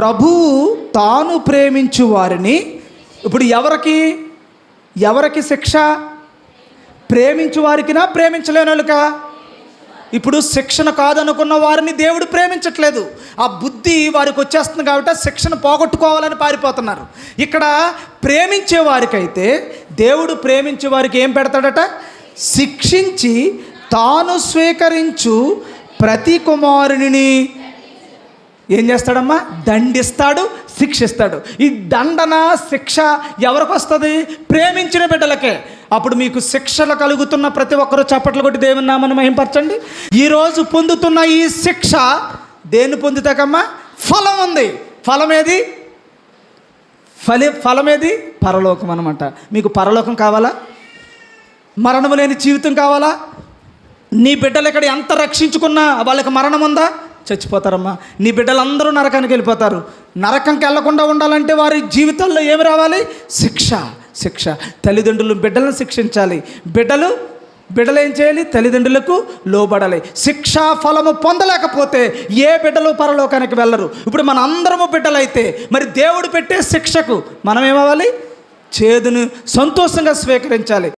ప్రభువు తాను ప్రేమించు వారిని. ఇప్పుడు ఎవరికి? ఎవరికి శిక్ష? ప్రేమించు వారికినా ప్రేమించలేని వాళ్ళకా ఇప్పుడు శిక్షణ కాదనుకున్న వారిని దేవుడు ప్రేమించట్లేదు. ఆ బుద్ధి వారికి వచ్చేస్తుంది కాబట్టి శిక్షణ పోగొట్టుకోవాలని పారిపోతున్నారు. ఇక్కడ ప్రేమించే వారికైతే దేవుడు ప్రేమించే వారికి ఏం పెడతాడట? శిక్షించి తాను స్వీకరించు ప్రతి కుమారుని ఏం చేస్తాడమ్మా? దండిస్తాడు శిక్షిస్తాడు. ఈ దండన శిక్ష ఎవరికి వస్తుంది ప్రేమించిన బిడ్డలకే. అప్పుడు మీకు శిక్షలు కలుగుతున్న ప్రతి ఒక్కరూ చప్పట్లు కొట్టి దేవుని నామని మహింపరచండి. ఈరోజు పొందుతున్న ఈ శిక్ష దేన్ని పొందుతాకమ్మా? ఫలం ఉంది. ఫలం ఏది? ఫలి ఫలమేది పరలోకం అనమాట మీకు పరలోకం కావాలా? మరణము లేని జీవితం కావాలా? నీ బిడ్డలు ఇక్కడ ఎంత రక్షించుకున్నా వాళ్ళకి మరణం ఉందా? చచ్చిపోతారమ్మా. నీ బిడ్డలందరూ నరకానికి వెళ్ళిపోతారు. నరకంకి వెళ్ళకుండా ఉండాలంటే వారి జీవితాల్లో ఏమి రావాలి? శిక్ష శిక్ష. తల్లిదండ్రులు బిడ్డలను శిక్షించాలి. బిడ్డలు బిడ్డలు ఏం చేయాలి? తల్లిదండ్రులకు లోబడాలి. శిక్షా ఫలము పొందలేకపోతే ఏ బిడ్డలు పరలోకానికి వెళ్ళరు. ఇప్పుడు మన అందరము బిడ్డలైతే మరి దేవుడు పెట్టే శిక్షకు మనం ఏమవ్వాలి చేదును సంతోషంగా స్వీకరించాలి.